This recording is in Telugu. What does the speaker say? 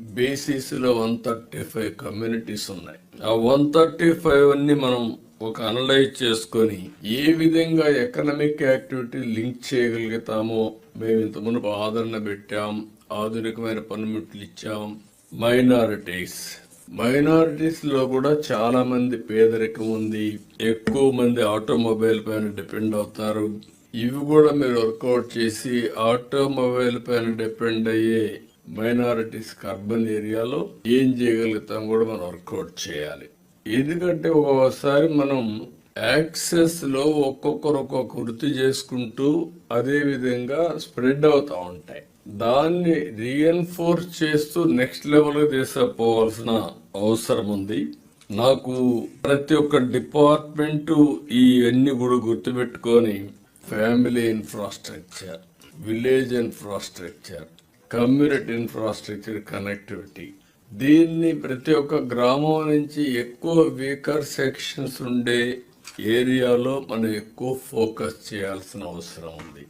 బీసీసీలో వన్ థర్టీ ఫైవ్ కమ్యూనిటీస్ ఉన్నాయి. ఆ వన్ థర్టీ ఫైవ్ అన్ని మనం ఒక అనలైజ్ చేసుకొని ఏ విధంగా ఎకనామిక్ యాక్టివిటీ లింక్ చేయగలుగుతామో మేము ఇంత మునుపు ఆదరణ పెట్టాం ఆధునికమైన పనిముట్లు ఇచ్చాం. మైనారిటీస్. మైనారిటీస్లో కూడా చాలా మంది పేదరికం ఉంది ఎక్కువ మంది ఆటోమొబైల్ పైన డిపెండ్ అవుతారు. ఇవి కూడా మీరు వర్కౌట్ చేసి ఆటోమొబైల్ పైన డిపెండ్ అయ్యే మైనారిటీస్ అర్బన్ ఏరియాలో ఏం చేయగలుగుతాం కూడా మనం వర్కౌట్ చేయాలి. ఎందుకంటే ఒక్కొక్కసారి మనం యాక్సెస్లో ఒక్కొక్కరు ఒక్కొక్క వృత్తి చేసుకుంటూ అదే విధంగా స్ప్రెడ్ అవుతా ఉంటాయి. దాన్ని రీఎన్ఫోర్స్ చేస్తూ నెక్స్ట్ లెవెల్ తీసుకుపోవాల్సిన అవసరం ఉంది. నాకు ప్రతి ఒక్క డిపార్ట్మెంట్ ఇవన్నీ కూడా గుర్తుపెట్టుకొని family infrastructure village infrastructure community infrastructure connectivity దీన్ని ప్రతి ఒక్క గ్రామం నుంచి ఎక్కువ వీకర్ సెక్షన్స్ ఉండే ఏరియాలో మనం ఎక్కువ ఫోకస్ చేయాల్సిన అవసరం ఉంది.